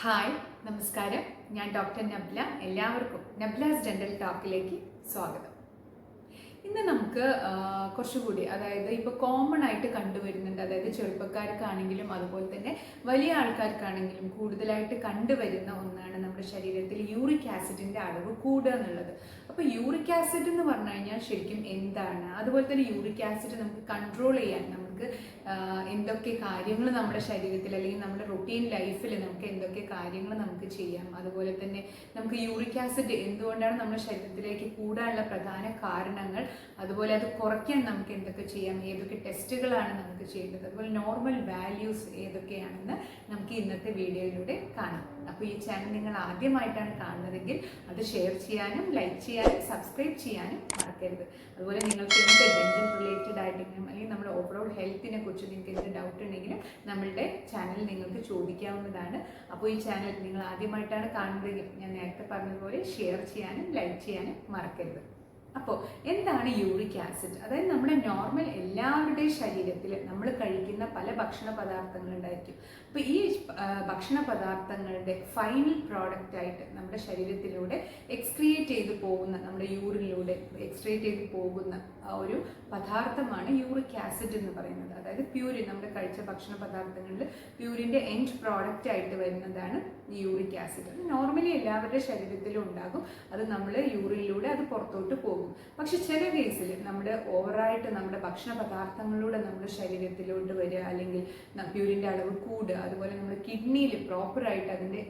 Hi നമസ്കാരം. ഞാൻ doctor നബ്ല. എല്ലാവർക്കും നബ്ലാസ് ഡെന്റൽ ടോക്കിലേക്ക് സ്വാഗതം. ഇന്ന് നമുക്ക് കുറച്ചുകൂടി അതായത് ഇപ്പോൾ കോമൺ ആയിട്ട് കണ്ടുവരുന്നുണ്ട്. അതായത് ചെറുപ്പക്കാർക്കാണെങ്കിലും അതുപോലെ തന്നെ വലിയ ആൾക്കാർക്കാണെങ്കിലും കൂടുതലായിട്ട് കണ്ടുവരുന്ന ഒന്നാണ് നമ്മുടെ ശരീരത്തിൽ യൂറിക് ആസിഡിന്റെ അളവ് കൂടുക എന്നുള്ളത്. അപ്പോൾ യൂറിക് ആസിഡ് എന്ന് പറഞ്ഞു കഴിഞ്ഞാൽ ശരിക്കും എന്താണ്? അതുപോലെ തന്നെ യൂറിക് ആസിഡ് നമുക്ക് കൺട്രോൾ ചെയ്യാൻ നമുക്ക് എന്തൊക്കെ കാര്യങ്ങൾ നമ്മുടെ ശരീരത്തിൽ അല്ലെങ്കിൽ നമ്മുടെ റൊട്ടീൻ ലൈഫിൽ നമുക്ക് എന്തൊക്കെ കാര്യങ്ങൾ നമുക്ക് ചെയ്യാം? അതുപോലെ തന്നെ നമുക്ക് യൂറിക് ആസിഡ് എന്തുകൊണ്ടാണ് നമ്മുടെ ശരീരത്തിലേക്ക് കൂടാനുള്ള പ്രധാന കാരണങ്ങൾ? അതുപോലെ അത് കുറയ്ക്കാൻ നമുക്ക് എന്തൊക്കെ ചെയ്യാം? ഏതൊക്കെ ടെസ്റ്റുകളാണ് നമുക്ക് ചെയ്യേണ്ടത്? അതുപോലെ നോർമൽ വാല്യൂസ് ഏതൊക്കെയാണെന്ന് നമുക്ക് ഇന്നത്തെ വീഡിയോയിലൂടെ കാണാം. അപ്പോൾ ഈ ചാനൽ നിങ്ങൾ ആദ്യമായിട്ടാണ് കാണുന്നതെങ്കിൽ അത് ഷെയർ ചെയ്യാനും ലൈക്ക് ചെയ്യാനും സബ്സ്ക്രൈബ് ചെയ്യാനും മറക്കരുത്. അതുപോലെ നിങ്ങൾക്ക് എന്ത് ഡെന്റൽ റിലേറ്റഡ് ആയിട്ടെങ്കിലും അല്ലെങ്കിൽ നമ്മുടെ ഓവറോൾ ഹെൽത്തിനെ കുറിച്ച് നിങ്ങൾക്ക് എന്ത് ഡൗട്ട് ഉണ്ടെങ്കിലും നമ്മളുടെ ചാനൽ നിങ്ങൾക്ക് ചോദിക്കാവുന്നതാണ്. അപ്പോൾ ഈ ചാനൽ നിങ്ങൾ ആദ്യമായിട്ടാണ് കാണുന്നതെങ്കിൽ ഞാൻ നേരത്തെ പറഞ്ഞതുപോലെ ഷെയർ ചെയ്യാനും ലൈക്ക് ചെയ്യാനും മറക്കരുത്. അപ്പോൾ എന്താണ് യൂറിക് ആസിഡ്? അതായത് നമ്മുടെ നോർമൽ എല്ലാവരുടെയും ശരീരത്തിൽ നമ്മൾ കഴിക്കുന്ന പല ഭക്ഷണ പദാർത്ഥങ്ങളുണ്ടായിരിക്കും അപ്പോൾ ഈ ഭക്ഷണ പദാർത്ഥങ്ങളുടെ ഫൈനൽ പ്രോഡക്റ്റ് ആയിട്ട് നമ്മുടെ ശരീരത്തിലൂടെ എക്സ്ക്രിയേറ്റ് ചെയ്ത് പോകുന്ന നമ്മുടെ യൂറിനിലൂടെ എക്സ്ക്രിയേറ്റ് ചെയ്ത് പോകുന്ന ഒരു പദാർത്ഥമാണ് യൂറിക് ആസിഡ് എന്ന് പറയുന്നത്. അതായത് പ്യൂരിൻ നമ്മുടെ കഴിച്ച ഭക്ഷണ പദാർത്ഥങ്ങളിൽ പ്യൂരിന്റെ എൻഡ് പ്രോഡക്റ്റ് ആയിട്ട് വരുന്നതാണ് യൂറിക് ആസിഡ്. നോർമലി എല്ലാവരുടെ ശരീരത്തിലും ഉണ്ടാകും. അത് നമ്മൾ യൂറിനിലൂടെ അത് പുറത്തോട്ട് പോകും. പക്ഷെ ചില കേസിൽ നമ്മുടെ ഓവറായിട്ട് നമ്മുടെ ഭക്ഷണ പദാർത്ഥങ്ങളിലൂടെ നമ്മുടെ ശരീരത്തിലോട്ട് വരിക അല്ലെങ്കിൽ പ്യൂരിന്റെ അളവ് കൂടുക അതുപോലെ നമ്മുടെ കിഡ്നിയിൽ പ്രോപ്പറായിട്ട് അതിന്റെ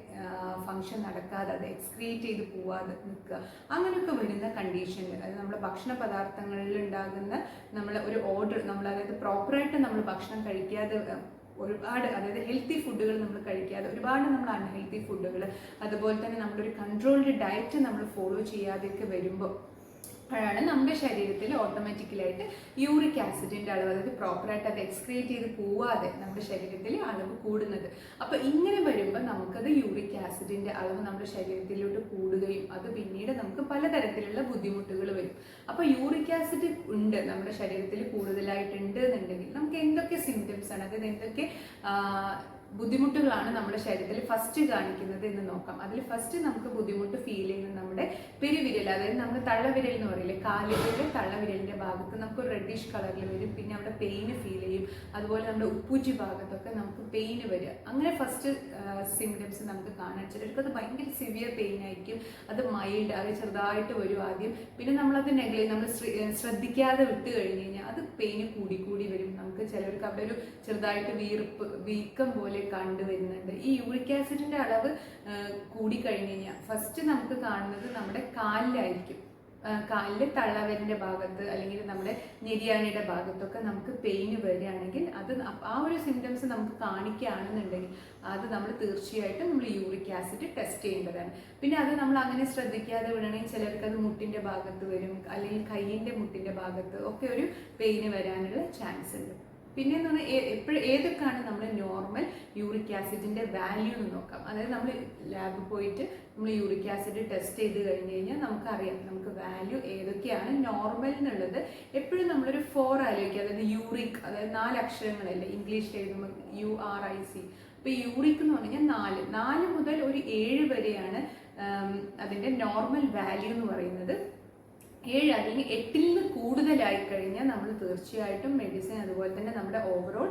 ഫങ്ഷൻ നടക്കാതെ അത് എക്സ്ക്രീറ്റ് ചെയ്ത് പോവാതെ നിൽക്കുക അങ്ങനെയൊക്കെ വരുന്ന കണ്ടീഷനിൽ അതായത് നമ്മുടെ ഭക്ഷണ പദാർത്ഥങ്ങളിൽ ഉണ്ടാകുന്ന നമ്മൾ ഒരു ഓർഡർ നമ്മൾ അതായത് പ്രോപ്പറായിട്ട് നമ്മൾ ഭക്ഷണം കഴിക്കാതെ ഒരുപാട് അതായത് ഹെൽത്തി ഫുഡുകൾ നമ്മൾ കഴിക്കാതെ ഒരുപാട് നമ്മൾ അൺഹെൽത്തി ഫുഡുകൾ അതുപോലെ തന്നെ നമ്മളൊരു കൺട്രോൾഡ് ഡയറ്റ് നമ്മൾ ഫോളോ ചെയ്യാതെയൊക്കെ വരുമ്പോൾ അപ്പോഴാണ് നമ്മുടെ ശരീരത്തിൽ ഓട്ടോമാറ്റിക്കലായിട്ട് യൂറിക് ആസിഡിന്റെ അളവ് അതായത് പ്രോപ്പറായിട്ട് അത് എക്സ്ക്രീറ്റ് ചെയ്ത് പോവാതെ നമ്മുടെ ശരീരത്തിൽ അളവ് കൂടുന്നത്. അപ്പോൾ ഇങ്ങനെ വരുമ്പോൾ നമുക്കത് യൂറിക് ആസിഡിന്റെ അളവ് നമ്മുടെ ശരീരത്തിലോട്ട് കൂടുകയും അത് പിന്നീട് നമുക്ക് പലതരത്തിലുള്ള ബുദ്ധിമുട്ടുകൾ വരും. അപ്പോൾ യൂറിക് ആസിഡ് ഉണ്ട് നമ്മുടെ ശരീരത്തിൽ കൂടുതലായിട്ടുണ്ട് എന്നുണ്ടെങ്കിൽ നമുക്ക് എന്തൊക്കെ സിംറ്റംസ് ആണ്? അതായത് എന്തൊക്കെ ബുദ്ധിമുട്ടുകളാണ് നമ്മുടെ ശരീരത്തിൽ ഫസ്റ്റ് കാണിക്കുന്നത് എന്ന് നോക്കാം. അതിൽ ഫസ്റ്റ് നമുക്ക് ബുദ്ധിമുട്ട് ഫീൽ ചെയ്യുന്നത് നമ്മുടെ പെരുവിരൽ അതായത് നമുക്ക് തള്ളവിരൽ എന്ന് പറയില്ലേ കാലുകളുടെ തള്ളവിരലിന്റെ ഭാഗത്ത് നമുക്ക് റെഡിഷ് കളറിൽ വരും. പിന്നെ അവിടെ പെയിന് ഫീൽ ചെയ്യും. അതുപോലെ നമ്മുടെ ഉപ്പൂച്ചി ഭാഗത്തൊക്കെ നമുക്ക് പെയിന് വരിക അങ്ങനെ ഫസ്റ്റ് സിംറ്റംസ് നമുക്ക് കാണാൻ ചിലർക്ക് അത് ഭയങ്കര സിവിയർ പെയിൻ ആയിരിക്കും. അത് മൈൽഡ് അത് ചെറുതായിട്ട് വരും ആദ്യം. പിന്നെ നമ്മളത് നെഗ്ലി നമ്മൾ ശ്രദ്ധിക്കാതെ വിട്ട് കഴിഞ്ഞ് കഴിഞ്ഞാൽ അത് പെയിന് കൂടി കൂടി വരും നമുക്ക് ചിലർക്ക് അവിടെ ഒരു ചെറുതായിട്ട് വീർപ്പ് വീക്കം പോലെ കണ്ടുവരുന്നുണ്ട് ഈ യൂറിക് ആസിഡിന്റെ അളവ് കൂടിക്കഴിഞ്ഞ് കൂടി കഴിഞ്ഞ് കഴിഞ്ഞാൽ ഫസ്റ്റ് നമുക്ക് കാണുന്നത് നമ്മുടെ കാലിലായിരിക്കും. കാലിലെ തള്ളവരിന്റെ ഭാഗത്ത് അല്ലെങ്കിൽ നമ്മുടെ ഞെരിയാണിയുടെ ഭാഗത്തൊക്കെ നമുക്ക് പെയിൻ വരികയാണെങ്കിൽ അത് ആ ഒരു സിംറ്റംസ് നമുക്ക് കാണിക്കുകയാണെന്നുണ്ടെങ്കിൽ അത് നമ്മൾ തീർച്ചയായിട്ടും നമ്മൾ യൂറിക് ആസിഡ് ടെസ്റ്റ് ചെയ്യേണ്ടതാണ്. പിന്നെ അത് നമ്മൾ അങ്ങനെ ശ്രദ്ധിക്കാതെ വിടണമെങ്കിൽ ചിലർക്ക് അത് മുട്ടിന്റെ ഭാഗത്ത് വരും അല്ലെങ്കിൽ കൈയിന്റെ മുട്ടിന്റെ ഭാഗത്ത് ഒക്കെ ഒരു പെയിന് വരാനുള്ള ചാൻസ് ഉണ്ട്. പിന്നെ എന്ന് പറഞ്ഞാൽ എപ്പോഴും ഏതൊക്കെയാണ് നമ്മൾ നോർമൽ യൂറിക് ആസിഡിന്റെ വാല്യൂ എന്ന് നോക്കാം. അതായത് നമ്മൾ ലാബിൽ പോയിട്ട് നമ്മൾ യൂറിക് ആസിഡ് ടെസ്റ്റ് ചെയ്ത് കഴിഞ്ഞ് കഴിഞ്ഞാൽ നമുക്കറിയാം നമുക്ക് വാല്യൂ ഏതൊക്കെയാണ് നോർമൽ എന്നുള്ളത്. എപ്പോഴും നമ്മളൊരു ഫോർ ആലോചിക്കുക. അതായത് യൂറിക് അതായത് നാല് അക്ഷരങ്ങളല്ലേ? ഇംഗ്ലീഷിൽ എഴുതുമ്പോൾ യു ആർ ഐ സി അപ്പോൾ യൂറിക് എന്ന് പറഞ്ഞാൽ നാല്. നാല് മുതൽ ഒരു ഏഴ് വരെയാണ് അതിന്റെ നോർമൽ വാല്യൂ എന്ന് പറയുന്നത്. ഏഴ് അല്ലെങ്കിൽ എട്ടിൽ നിന്ന് കൂടുതലായി കഴിഞ്ഞാൽ നമ്മൾ തീർച്ചയായിട്ടും മെഡിസിൻ അതുപോലെ തന്നെ നമ്മുടെ ഓവറോൾ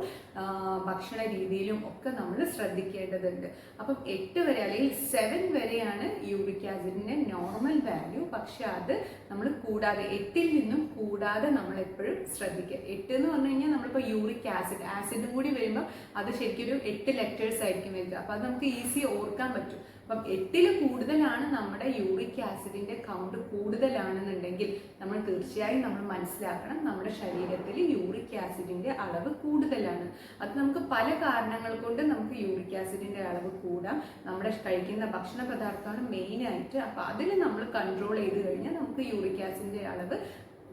ഭക്ഷണ രീതിയിലും ഒക്കെ നമ്മൾ ശ്രദ്ധിക്കേണ്ടതുണ്ട്. അപ്പം എട്ട് വരെ അല്ലെങ്കിൽ സെവൻ വരെയാണ് യൂറിക് ആസിഡിന്റെ നോർമൽ വാല്യൂ പക്ഷെ അത് നമ്മൾ കൂടാതെ എട്ടിൽ നിന്നും കൂടാതെ നമ്മൾ എപ്പോഴും ശ്രദ്ധിക്കുക. എട്ട് എന്ന് പറഞ്ഞു കഴിഞ്ഞാൽ നമ്മളിപ്പോൾ യൂറിക് ആസിഡ് ആസിഡും കൂടി വരുമ്പോൾ അത് ശരിക്കും ഒരു എട്ട് ലെറ്റേഴ്സ് ആയിരിക്കും വരിക. അപ്പോൾ അത് നമുക്ക് ഈസി ഓർക്കാൻ പറ്റും. അപ്പം എട്ടിൽ കൂടുതലാണ് നമ്മുടെ യൂറിക് ആസിഡിന്റെ കൗണ്ട് കൂടുതലാണെന്നുണ്ടെങ്കിൽ നമ്മൾ തീർച്ചയായും നമ്മൾ മനസ്സിലാക്കണം നമ്മുടെ ശരീരത്തിൽ യൂറിക് ആസിഡിന്റെ അളവ് കൂടുതലാണ്. അത് നമുക്ക് പല കാരണങ്ങൾ കൊണ്ട് നമുക്ക് യൂറിക് ആസിഡിന്റെ അളവ് കൂടാം. നമ്മുടെ കഴിക്കുന്ന ഭക്ഷണ പദാർത്ഥമാണ് മെയിനായിട്ട് അപ്പം അതിൽ നമ്മൾ കൺട്രോൾ ചെയ്ത് കഴിഞ്ഞാൽ നമുക്ക് യൂറിക് ആസിഡിന്റെ അളവ്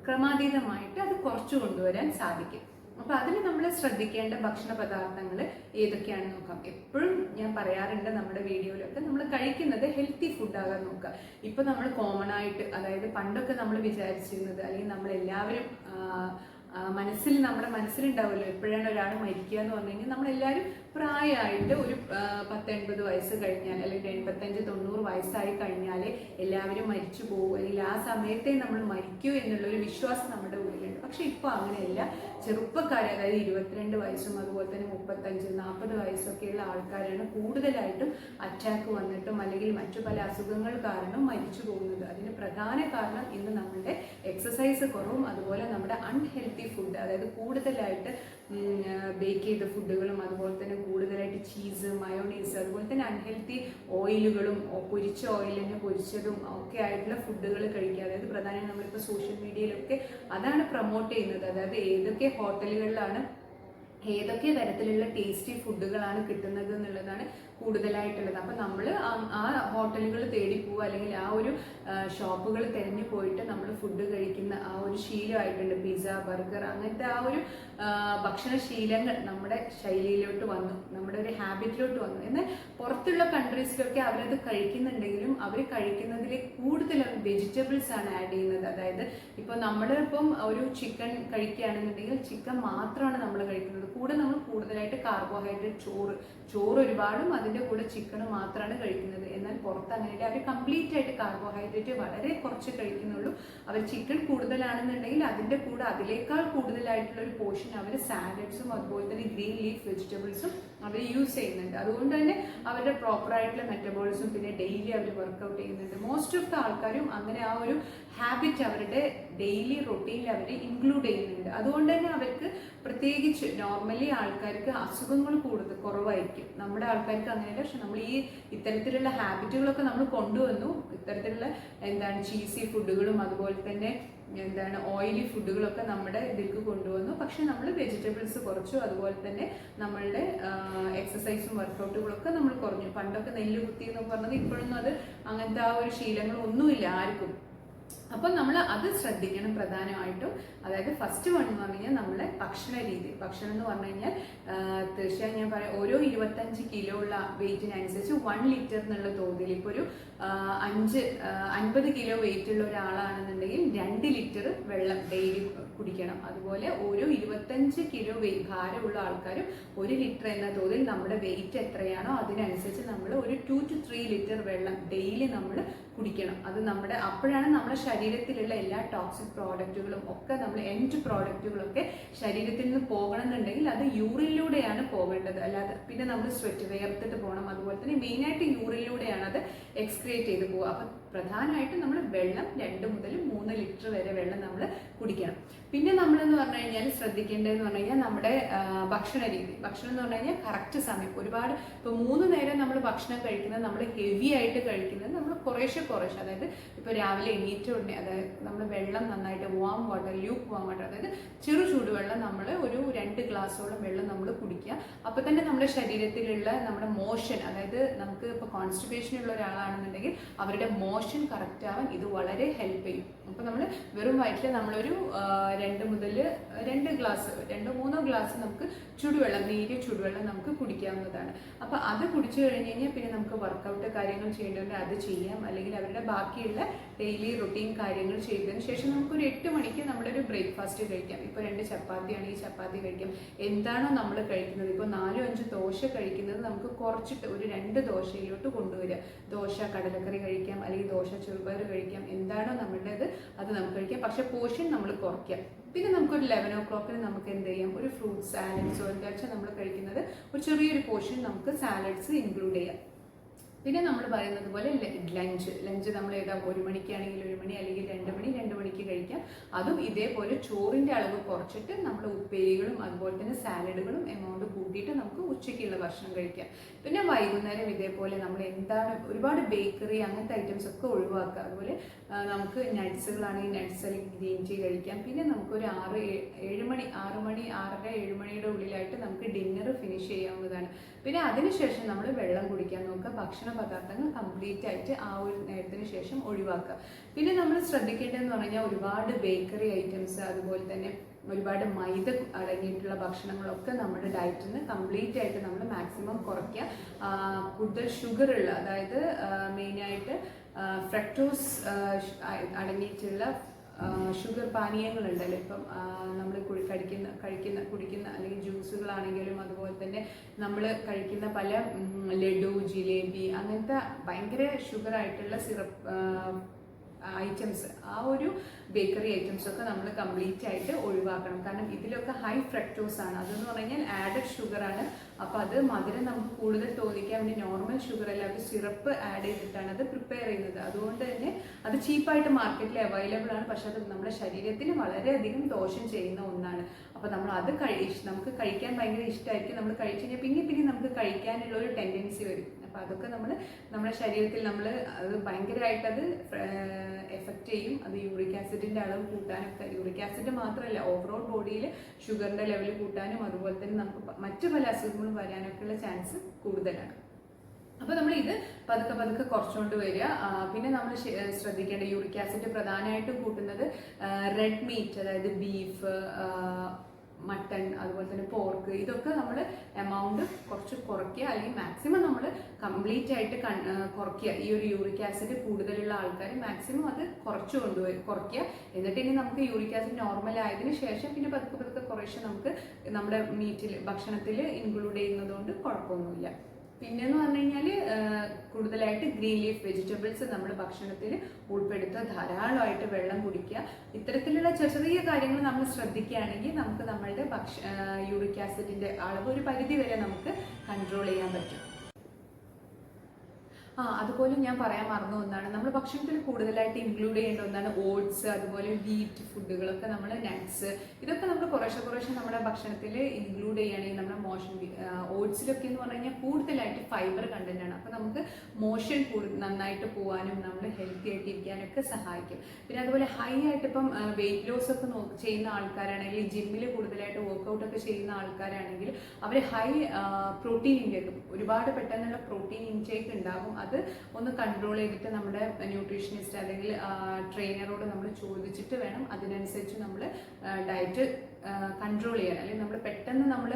ക്രമാതീതമായിട്ട് അത് കുറച്ചു കൊണ്ടുവരാൻ സാധിക്കും. അപ്പൊ അതിന് നമ്മൾ ശ്രദ്ധിക്കേണ്ട ഭക്ഷണ പദാർത്ഥങ്ങൾ ഏതൊക്കെയാണെന്ന് നോക്കാം. എപ്പോഴും ഞാൻ പറയാറുണ്ട് നമ്മുടെ വീഡിയോയിലൊക്കെ നമ്മൾ കഴിക്കുന്നത് ഹെൽത്തി ഫുഡാകാൻ നോക്കുക. ഇപ്പൊ നമ്മൾ കോമൺ ആയിട്ട് അതായത് പണ്ടൊക്കെ നമ്മൾ വിചാരിച്ചിരുന്നത് അല്ലെങ്കിൽ നമ്മൾ എല്ലാവരും മനസ്സിൽ നമ്മുടെ മനസ്സിലുണ്ടാവുമല്ലോ. എപ്പോഴാണ് ഒരാൾ മരിക്കുക എന്ന് പറഞ്ഞു കഴിഞ്ഞാൽ നമ്മളെല്ലാവരും പ്രായമായിട്ട് ഒരു പത്തെൺപത് വയസ്സ് കഴിഞ്ഞാൽ അല്ലെങ്കിൽ എൺപത്തഞ്ച് തൊണ്ണൂറ് വയസ്സായി കഴിഞ്ഞാൽ എല്ലാവരും മരിച്ചു പോകും. അല്ലെങ്കിൽ ആ സമയത്തെ നമ്മൾ മരിക്കൂ എന്നുള്ളൊരു വിശ്വാസം നമ്മുടെ ഉള്ളിലുണ്ട്. പക്ഷെ ഇപ്പോൾ അങ്ങനെയല്ല. ചെറുപ്പക്കാർ അതായത് ഇരുപത്തിരണ്ട് വയസ്സും അതുപോലെ തന്നെ മുപ്പത്തഞ്ച് നാൽപ്പത് വയസ്സൊക്കെയുള്ള ആൾക്കാരാണ് കൂടുതലായിട്ടും അറ്റാക്ക് വന്നിട്ടും അല്ലെങ്കിൽ മറ്റു പല അസുഖങ്ങൾ കാരണം മരിച്ചു പോകുന്നത്. അതിന് പ്രധാന കാരണം ഇന്ന് നമ്മുടെ എക്സസൈസ് കുറവും അതുപോലെ നമ്മുടെ അൺഹെൽത്തി ഫുഡ് അതായത് കൂടുതലായിട്ട് ബേക്ക് ചെയ്ത ഫുഡുകളും അതുപോലെ തന്നെ കൂടുതലായിട്ട് ചീസ് മയോണീസ് അതുപോലെ തന്നെ അൺഹെൽത്തി ഓയിലുകളും പൊരിച്ച ഓയിൽ തന്നെ പൊരിച്ചതും ഒക്കെ ആയിട്ടുള്ള ഫുഡുകൾ കഴിക്കുക. അതായത് പ്രധാനമായും നമ്മളിപ്പോൾ സോഷ്യൽ മീഡിയയിലൊക്കെ അതാണ് പ്രൊമോട്ട് ചെയ്യുന്നത്. അതായത് ഏതൊക്കെ ഹോട്ടലുകളിലാണ് ഏതൊക്കെ തരത്തിലുള്ള ടേസ്റ്റി ഫുഡുകളാണ് കിട്ടുന്നത് എന്നുള്ളതാണ് കൂടുതലായിട്ടുള്ളത്. അപ്പം നമ്മൾ ആ ഹോട്ടലുകൾ തേടി പോവുക അല്ലെങ്കിൽ ആ ഒരു ഷോപ്പുകൾ തിരഞ്ഞു പോയിട്ട് നമ്മൾ ഫുഡ് കഴിക്കുന്ന ആ ഒരു ശീലമായിട്ടുണ്ട്. പിസ്സ ബർഗർ അങ്ങനത്തെ ആ ഒരു ഭക്ഷണ ശീലങ്ങൾ നമ്മുടെ ശൈലിയിലോട്ട് വന്നു. നമ്മുടെ ഒരു ഹാബിറ്റിലോട്ട് വന്നു. എന്നാൽ പുറത്തുള്ള കൺട്രീസിലൊക്കെ അവരത് കഴിക്കുന്നുണ്ടെങ്കിലും അവർ കഴിക്കുന്നതിൽ കൂടുതൽ വെജിറ്റബിൾസ് ആണ് ആഡ് ചെയ്യുന്നത്. അതായത് ഇപ്പോൾ നമ്മൾ ഇപ്പം ഒരു ചിക്കൻ കഴിക്കുകയാണെന്നുണ്ടെങ്കിൽ ചിക്കൻ മാത്രമാണ് നമ്മൾ കഴിക്കുന്നത്. കൂടെ നമ്മൾ കൂടുതലായിട്ട് കാർബോഹൈഡ്രേറ്റ് ചോറ് ചോറ് ഒരുപാടും അതിന്റെ കൂടെ ചിക്കൻ മാത്രമാണ് കഴിക്കുന്നത്. എന്നാൽ പുറത്ത് അങ്ങനെയല്ല അവർ കംപ്ലീറ്റ് ആയിട്ട് കാർബോഹൈഡ്രേറ്റ് വളരെ കുറച്ച് കഴിക്കുന്നുള്ളൂ. അവർ ചിക്കൻ കൂടുതലാണെന്നുണ്ടെങ്കിൽ അതിന്റെ കൂടെ അതിലേക്കാൾ കൂടുതലായിട്ടുള്ള ഒരു പോർഷൻ അവർ സാലഡ്സും അതുപോലെ തന്നെ ഗ്രീൻ ലീഫ് വെജിറ്റബിൾസും അവർ യൂസ് ചെയ്യുന്നുണ്ട്. അതുകൊണ്ട് തന്നെ അവരുടെ പ്രോപ്പറായിട്ടുള്ള മെറ്റബോളിസം പിന്നെ ഡെയിലി അവർ വർക്കൗട്ട് ചെയ്യുന്നുണ്ട്. മോസ്റ്റ് ഓഫ് ദ ആൾക്കാരും അങ്ങനെ ആ ഒരു ഹാബിറ്റ് അവരുടെ ഡെയിലി റൊട്ടീനിൽ അവർ ഇൻക്ലൂഡ് ചെയ്യുന്നുണ്ട്. അതുകൊണ്ട് തന്നെ അവർക്ക് പ്രത്യേകിച്ച് നോർമലി ആൾക്കാർക്ക് അസുഖങ്ങൾ കൂടുതൽ കുറവായിരിക്കും. നമ്മുടെ ആൾക്കാർക്ക് അങ്ങനെയല്ല? പക്ഷെ നമ്മൾ ഈ ഇത്തരത്തിലുള്ള ഹാബിറ്റുകളൊക്കെ നമ്മൾ കൊണ്ടുവന്നു. ഇത്തരത്തിലുള്ള എന്താണ് ചീസി ഫുഡുകളും അതുപോലെ തന്നെ എന്താണ് ഓയിലി ഫുഡുകളൊക്കെ നമ്മുടെ ഇതിലേക്ക് കൊണ്ടുവന്നു. പക്ഷെ നമ്മൾ വെജിറ്റബിൾസ് കുറച്ചു അതുപോലെ തന്നെ നമ്മളുടെ എക്സസൈസും വർക്കൗട്ടുകളൊക്കെ നമ്മൾ കുറഞ്ഞു. പണ്ടൊക്കെ നെല്ല് കുത്തി എന്ന് പറഞ്ഞത് ഇപ്പോഴൊന്നും അത് അങ്ങനത്തെ ആ ഒരു ശീലങ്ങളൊന്നുമില്ല ആർക്കും. അപ്പം നമ്മൾ അത് ശ്രദ്ധിക്കണം പ്രധാനമായിട്ടും. അതായത് ഫസ്റ്റ് വൺ എന്ന് പറഞ്ഞു കഴിഞ്ഞാൽ നമ്മളെ ഭക്ഷണ രീതി. ഭക്ഷണം എന്ന് പറഞ്ഞു കഴിഞ്ഞാൽ തീർച്ചയായും ഞാൻ പറയാം ഓരോ ഇരുപത്തഞ്ച് കിലോ ഉള്ള വെയിറ്റിനനുസരിച്ച് വൺ ലിറ്റർ എന്നുള്ള തോതിൽ ഇപ്പോൾ ഒരു അഞ്ച് അൻപത് കിലോ വെയിറ്റ് ഉള്ള ഒരാളാണെന്നുണ്ടെങ്കിൽ രണ്ട് ലിറ്റർ വെള്ളം ഡെയിലി കുടിക്കണം. അതുപോലെ ഓരോ ഇരുപത്തഞ്ച് കിലോ ഭാരമുള്ള ആൾക്കാരും ഒരു ലിറ്റർ എന്ന തോതിൽ നമ്മുടെ വെയിറ്റ് എത്രയാണോ അതിനനുസരിച്ച് നമ്മൾ ഒരു ടു ടു ത്രീ ലിറ്റർ വെള്ളം ഡെയിലി നമ്മൾ കുടിക്കണം. അത് നമ്മുടെ അപ്പോഴാണ് നമ്മുടെ ശരീരത്തിലുള്ള എല്ലാ ടോക്സിക് പ്രോഡക്റ്റുകളും ഒക്കെ നമ്മൾ എൻഡ് പ്രോഡക്റ്റുകളൊക്കെ ശരീരത്തിൽ നിന്ന് പോകണമെന്നുണ്ടെങ്കിൽ അത് യൂറിനിലൂടെയാണ് പോകേണ്ടത്. അല്ലാതെ പിന്നെ നമ്മൾ സ്വെറ്റ് വേർത്തിട്ട് പോകണം. അതുപോലെ തന്നെ മെയിനായിട്ട് യൂറിനിലൂടെയാണ് അത് എക്സ്ക്രിയേറ്റ് ചെയ്ത് പോകുക അപ്പം പ്രധാനമായിട്ടും നമ്മൾ വെള്ളം രണ്ട് മുതൽ മൂന്ന് ലിറ്റർ വരെ വെള്ളം നമ്മൾ കുടിക്കണം. പിന്നെ നമ്മളെന്ന് പറഞ്ഞു കഴിഞ്ഞാൽ ശ്രദ്ധിക്കേണ്ടതെന്ന് പറഞ്ഞു കഴിഞ്ഞാൽ നമ്മുടെ ഭക്ഷണ രീതി ഭക്ഷണം എന്ന് പറഞ്ഞു കഴിഞ്ഞാൽ കറക്റ്റ് സമയം. ഒരുപാട് ഇപ്പോൾ മൂന്ന് നേരം നമ്മൾ ഭക്ഷണം കഴിക്കുന്നത് നമ്മൾ ഹെവി ആയിട്ട് കഴിക്കുന്നത് നമ്മൾ കുറേശ്ശെ കുറേശ്ശെ. അതായത് ഇപ്പോൾ രാവിലെ എണീറ്റ ഉടനെ അതായത് നമ്മൾ വെള്ളം നന്നായിട്ട് warm water lukewarm water അതായത് ചെറു ചൂടുവെള്ളം നമ്മൾ ഒരു രണ്ട് ഗ്ലാസ്സോളം വെള്ളം നമ്മൾ കുടിക്കുക. അപ്പോൾ തന്നെ നമ്മുടെ ശരീരത്തിലുള്ള നമ്മുടെ മോഷൻ അതായത് നമുക്ക് ഇപ്പോൾ കോൺസ്റ്റിപ്പേഷൻ ഉള്ള ഒരാളാണെന്നുണ്ടെങ്കിൽ അവരുടെ മോഷൻ കറക്റ്റ് ആവാൻ ഇത് വളരെ ഹെൽപ്പ് ചെയ്യും. അപ്പോൾ നമ്മൾ വെറും വയറ്റിൽ നമ്മളൊരു രണ്ട് മുതൽ രണ്ട് ഗ്ലാസ് രണ്ടോ മൂന്നോ ഗ്ലാസ് നമുക്ക് ചുടുവെള്ളം നേരിയ ചുടുവെള്ളം നമുക്ക് കുടിക്കാവുന്നതാണ്. അപ്പോൾ അത് കുടിച്ചു കഴിഞ്ഞ് കഴിഞ്ഞാൽ പിന്നെ നമുക്ക് വർക്കൗട്ട് കാര്യങ്ങൾ ചെയ്യേണ്ടതുണ്ട് അത് ചെയ്യാം. അല്ലെങ്കിൽ അവരുടെ ബാക്കിയുള്ള ഡെയിലി റൊട്ടീൻ കാര്യങ്ങൾ ചെയ്തതിന് ശേഷം നമുക്കൊരു എട്ട് മണിക്ക് നമ്മളൊരു ബ്രേക്ക്ഫാസ്റ്റ് കഴിക്കാം. ഇപ്പോൾ രണ്ട് ചപ്പാത്തി ആണെങ്കിൽ ചപ്പാത്തി കഴിക്കാം. എന്താണോ നമ്മൾ കഴിക്കുന്നത്? ഇപ്പോൾ നാലോ ദോശ കഴിക്കുന്നത് നമുക്ക് കുറച്ചിട്ട് ഒരു രണ്ട് ദോശയിലോട്ട് കൊണ്ടുവരിക. ദോശ കടലക്കറി കഴിക്കാം അല്ലെങ്കിൽ ദോശ ചെറുപയർ കഴിക്കാം. എന്താണോ നമ്മളുടേത് അത് നമുക്ക് കഴിക്കാം. പക്ഷേ പോഷൻ നമ്മൾ കുറയ്ക്കാം പിന്നെ നമുക്കൊരു ലെവൻ ഓ ക്ലോക്കിന് നമുക്ക് എന്ത് ചെയ്യാം? ഒരു ഫ്രൂട്ട് സാലഡ്സോ എന്താ വെച്ചാൽ നമ്മൾ കഴിക്കുന്നത്? ഒരു ചെറിയൊരു പോർഷൻ നമുക്ക് സാലഡ്സ് ഇൻക്ലൂഡ് ചെയ്യാം. പിന്നെ നമ്മൾ പറയുന്നത് പോലെ ലഞ്ച് ലഞ്ച് നമ്മൾ ഏതാ ഒരു മണിക്കാണെങ്കിൽ ഒരു മണി അല്ലെങ്കിൽ രണ്ട് മണി രണ്ട് മണിക്ക് കഴിക്കാം. അതും ഇതേപോലെ ചോറിന്റെ അളവ് കുറച്ചിട്ട് നമ്മൾ ഉപ്പേരികളും അതുപോലെ തന്നെ സാലഡുകളും എമൗണ്ട് കൂട്ടിയിട്ട് നമുക്ക് ഉച്ചയ്ക്കുള്ള ഭക്ഷണം കഴിക്കാം. പിന്നെ വൈകുന്നേരം ഇതേപോലെ നമ്മൾ എന്താണ് ഒരുപാട് ബേക്കറി അങ്ങനത്തെ ഐറ്റംസ് ഒക്കെ ഒഴിവാക്കുക. അതുപോലെ നമുക്ക് നട്ട്സുകളാണെങ്കിൽ നട്ട്സ് അല്ലെങ്കിൽ ഗ്രീൻ ടീ കഴിക്കാം. പിന്നെ നമുക്കൊരു ആറ് ഏഴ് മണി ആറ് മണി ആറര ഏഴ് മണിയുടെ ഉള്ളിലായിട്ട് നമുക്ക് ഡിന്നർ ഫിനിഷ് ചെയ്യാവുന്നതാണ്. പിന്നെ അതിനുശേഷം നമ്മൾ വെള്ളം കുടിക്കാൻ നോക്കുക. ഭക്ഷണ പദാർത്ഥങ്ങൾ കംപ്ലീറ്റ് ആയിട്ട് ആ ഒരു നേരത്തിന് ശേഷം ഒഴിവാക്കുക. പിന്നെ നമ്മൾ ശ്രദ്ധിക്കേണ്ടതെന്ന് പറഞ്ഞാൽ ഒരുപാട് ബേക്കറി ഐറ്റംസ് അതുപോലെ തന്നെ ഒരുപാട് മൈദ അടങ്ങിയിട്ടുള്ള ഭക്ഷണങ്ങളൊക്കെ നമ്മുടെ ഡയറ്റിൽ നിന്ന് കംപ്ലീറ്റ് ആയിട്ട് നമ്മൾ മാക്സിമം കുറയ്ക്കുക. കൂടുതൽ ഷുഗർ ഉള്ള അതായത് മെയിനായിട്ട് ഫ്രക്ടോസ് അടങ്ങിയിട്ടുള്ള ഷുഗർ പാനീയങ്ങളുണ്ടല്ലോ. ഇപ്പം നമ്മൾ കഴിക്കുന്ന കഴിക്കുന്ന കുടിക്കുന്ന അല്ലെങ്കിൽ ജ്യൂസുകളാണെങ്കിലും അതുപോലെ തന്നെ നമ്മൾ കഴിക്കുന്ന പല ലഡു ജിലേബി അങ്ങനത്തെ ഭയങ്കര ഷുഗർ ആയിട്ടുള്ള സിറപ്പ് ഐറ്റംസ് ആ ഒരു ബേക്കറി ഐറ്റംസ് ഒക്കെ നമ്മൾ കംപ്ലീറ്റ് ആയിട്ട് ഒഴിവാക്കണം. കാരണം ഇതിലൊക്കെ ഹൈ ഫ്രക്ടോസ് ആണ്. അതെന്ന് പറഞ്ഞാൽ ആഡഡ് ഷുഗർ ആണ്. അപ്പോൾ അത് മധുരം നമുക്ക് കൂടുതൽ തോന്നിക്കാൻ വേണ്ടി നോർമൽ ഷുഗർ അല്ല സിറപ്പ് ആഡ് ചെയ്തിട്ടാണ് അത് പ്രിപ്പയർ ചെയ്യുന്നത്. അതുകൊണ്ട് തന്നെ അത് ചീപ്പായിട്ട് മാർക്കറ്റിൽ അവൈലബിൾ ആണ്. പക്ഷെ അത് നമ്മുടെ ശരീരത്തിന് വളരെയധികം ദോഷം ചെയ്യുന്ന ഒന്നാണ്. അപ്പോൾ നമ്മൾ അത് കഴി നമുക്ക് കഴിക്കാൻ ഭയങ്കര ഇഷ്ടമായിരിക്കും നമ്മൾ കഴിച്ചു കഴിഞ്ഞാൽ പിന്നെ പിന്നെ നമുക്ക് കഴിക്കാനുള്ള ഒരു ടെൻഡൻസി വരും. അപ്പോൾ അതൊക്കെ നമ്മൾ നമ്മുടെ ശരീരത്തിൽ നമ്മൾ അത് ഭയങ്കരമായിട്ടത് എഫക്റ്റ് ചെയ്യും. അത് യൂറിക് ആസിഡിന്റെ അളവ് കൂട്ടാനൊക്കെ യൂറിക് ആസിഡ് മാത്രമല്ല ഓവറോൾ ബോഡിയിൽ ഷുഗറിന്റെ ലെവൽ കൂട്ടാനും അതുപോലെ തന്നെ നമുക്ക് മറ്റു പല അസുഖങ്ങളും വരാനൊക്കെയുള്ള ചാൻസ് കൂടുതലാണ്. അപ്പോൾ നമ്മൾ ഇത് പതുക്കെ പതുക്കെ കുറച്ചുകൊണ്ട് വരിക. പിന്നെ നമ്മൾ ശ്രദ്ധിക്കേണ്ട യൂറിക് ആസിഡ് പ്രധാനമായിട്ടും കൂട്ടുന്നത് റെഡ് മീറ്റ് അതായത് ബീഫ് മട്ടൺ അതുപോലെ തന്നെ പോർക്ക് ഇതൊക്കെ നമ്മൾ എമൗണ്ട് കുറച്ച് കുറയ്ക്കുക. അല്ലെങ്കിൽ മാക്സിമം നമ്മൾ കംപ്ലീറ്റ് ആയിട്ട് കുറയ്ക്കുക. ഈ ഒരു യൂറിക് ആസിഡ് കൂടുതലുള്ള ആൾക്കാർ മാക്സിമം അത് കുറച്ച് കൊണ്ടുപോയി കുറയ്ക്കുക. എന്നിട്ട് ഇനി നമുക്ക് യൂറിക് ആസിഡ് നോർമൽ ആയതിനു ശേഷം പിന്നെ പതുക്കെ പതുക്കെ കുറേശ്ശെ നമുക്ക് നമ്മുടെ മീറ്റിൽ ഭക്ഷണത്തിൽ ഇൻക്ലൂഡ് ചെയ്യുന്നതുകൊണ്ട് കുഴപ്പമൊന്നുമില്ല. പിന്നെന്ന് പറഞ്ഞു കഴിഞ്ഞാൽ കൂടുതലായിട്ട് ഗ്രീൻ ലീഫ് വെജിറ്റബിൾസ് നമ്മൾ ഭക്ഷണത്തിൽ ഉൾപ്പെടുത്തുക ധാരാളമായിട്ട് വെള്ളം കുടിക്കുക. ഇത്തരത്തിലുള്ള ചെറിയ ചെറിയ കാര്യങ്ങൾ നമ്മൾ ശ്രദ്ധിക്കുകയാണെങ്കിൽ നമുക്ക് നമ്മളുടെ ഭക്ഷ യൂറിക് ആസിഡിന്റെ അളവ് ഒരു പരിധി വരെ നമുക്ക് കൺട്രോൾ ചെയ്യാൻ പറ്റും. ആ അതുപോലെ ഞാൻ പറയാൻ മറന്നു ഒന്നാണ്. നമ്മൾ ഭക്ഷണത്തിൽ കൂടുതലായിട്ട് ഇൻക്ലൂഡ് ചെയ്യേണ്ട ഒന്നാണ് ഓട്സ് അതുപോലെ വീറ്റ് ഫുഡുകളൊക്കെ നമ്മൾ നട്ട്സ് ഇതൊക്കെ നമ്മൾ കുറേശ്ശെ കുറേശ്ശെ നമ്മുടെ ഭക്ഷണത്തിൽ ഇൻക്ലൂഡ് ചെയ്യുകയാണെങ്കിൽ നമ്മുടെ മോഷൻ ഓട്സിലൊക്കെ എന്ന് പറഞ്ഞു കഴിഞ്ഞാൽ കൂടുതലായിട്ട് ഫൈബർ കണ്ടന്റ് ആണ്. അപ്പോൾ നമുക്ക് മോഷൻ നന്നായിട്ട് പോകാനും നമ്മൾ ഹെൽത്തി ആയിട്ട് ഇരിക്കാനൊക്കെ സഹായിക്കും. പിന്നെ അതുപോലെ ഹൈ ആയിട്ട് ഇപ്പം വെയിറ്റ് ലോസ് ഒക്കെ ചെയ്യുന്ന ആൾക്കാരാണെങ്കിൽ ജിമ്മിൽ കൂടുതലായിട്ട് വർക്കൗട്ട് ഒക്കെ ചെയ്യുന്ന ആൾക്കാരാണെങ്കിൽ അവർ ഹൈ പ്രോട്ടീൻ ഇൻടേക്ക് ഒരുപാട് പെട്ടെന്നുള്ള പ്രോട്ടീൻ ഇൻടേക്ക് ഉണ്ടാകും. അത് ഒന്ന് കൺട്രോൾ ചെയ്തിട്ട് നമ്മുടെ ന്യൂട്രീഷനിസ്റ്റ് അല്ലെങ്കിൽ ട്രെയിനറോട് നമ്മൾ ചോദിച്ചിട്ട് വേണം അതിനനുസരിച്ച് നമ്മൾ ഡയറ്റ് കൺട്രോൾ ചെയ്യാൻ. അല്ലെങ്കിൽ നമ്മൾ പെട്ടെന്ന് നമ്മൾ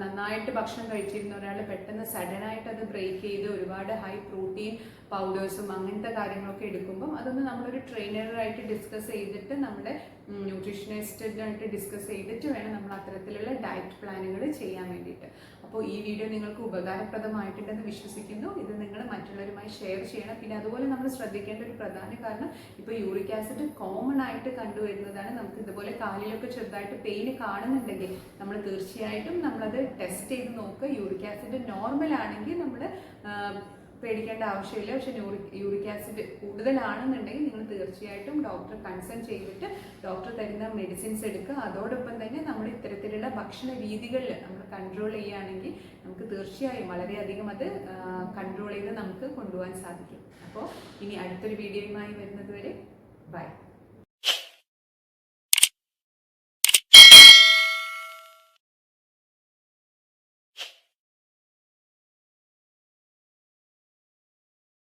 നന്നായിട്ട് ഭക്ഷണം കഴിച്ചിരുന്ന ഒരാൾ പെട്ടെന്ന് സഡനായിട്ട് അത് ബ്രേക്ക് ചെയ്ത് ഒരുപാട് ഹൈ പ്രോട്ടീൻ പൗഡേഴ്സും അങ്ങനത്തെ കാര്യങ്ങളൊക്കെ എടുക്കുമ്പം അതൊന്ന് നമ്മളൊരു ട്രെയിനറായിട്ട് ഡിസ്കസ് ചെയ്തിട്ട് നമ്മുടെ ന്യൂട്രീഷനിസ്റ്റായിട്ട് ഡിസ്കസ് ചെയ്തിട്ട് വേണം നമ്മൾ അത്തരത്തിലുള്ള ഡയറ്റ് പ്ലാനുകൾ ചെയ്യാൻ വേണ്ടിയിട്ട്. അപ്പോൾ ഈ വീഡിയോ നിങ്ങൾക്ക് ഉപകാരപ്രദമായിട്ടുണ്ടെന്ന് വിശ്വസിക്കുന്നു. ഇത് നിങ്ങൾ മറ്റുള്ളവരുമായി ഷെയർ ചെയ്യണം. പിന്നെ അതുപോലെ നമ്മൾ ശ്രദ്ധിക്കേണ്ട ഒരു പ്രധാന കാരണം ഇപ്പോൾ യൂറിക് ആസിഡ് കോമൺ ആയിട്ട് കണ്ടുവരുന്നതാണ്. നമുക്ക് ഇതുപോലെ കാലിലൊക്കെ ചെറുതായിട്ട് പെയിൻ കാണുന്നുണ്ടെങ്കിൽ നമ്മൾ തീർച്ചയായിട്ടും നമ്മളത് ടെസ്റ്റ് ചെയ്ത് നോക്കുക. യൂറിക് ആസിഡ് നോർമൽ ആണെങ്കിൽ നമ്മൾ പേടിക്കേണ്ട ആവശ്യമില്ല. പക്ഷെ യൂറിക് ആസിഡ് കൂടുതലാണെന്നുണ്ടെങ്കിൽ നിങ്ങൾ തീർച്ചയായിട്ടും ഡോക്ടറെ കൺസൾട്ട് ചെയ്തിട്ട് ഡോക്ടർ തരുന്ന മെഡിസിൻസ് എടുക്കുക. അതോടൊപ്പം തന്നെ നമ്മൾ ഇത്തരത്തിലുള്ള ഭക്ഷണ രീതികളിൽ നമ്മൾ കൺട്രോൾ ചെയ്യുകയാണെങ്കിൽ നമുക്ക് തീർച്ചയായും വളരെയധികം അത് കൺട്രോൾ ചെയ്ത് നമുക്ക് കൊണ്ടുപോകാൻ സാധിക്കും. അപ്പോൾ ഇനി അടുത്തൊരു വീഡിയോയുമായി വരുന്നത് വരെ ബൈ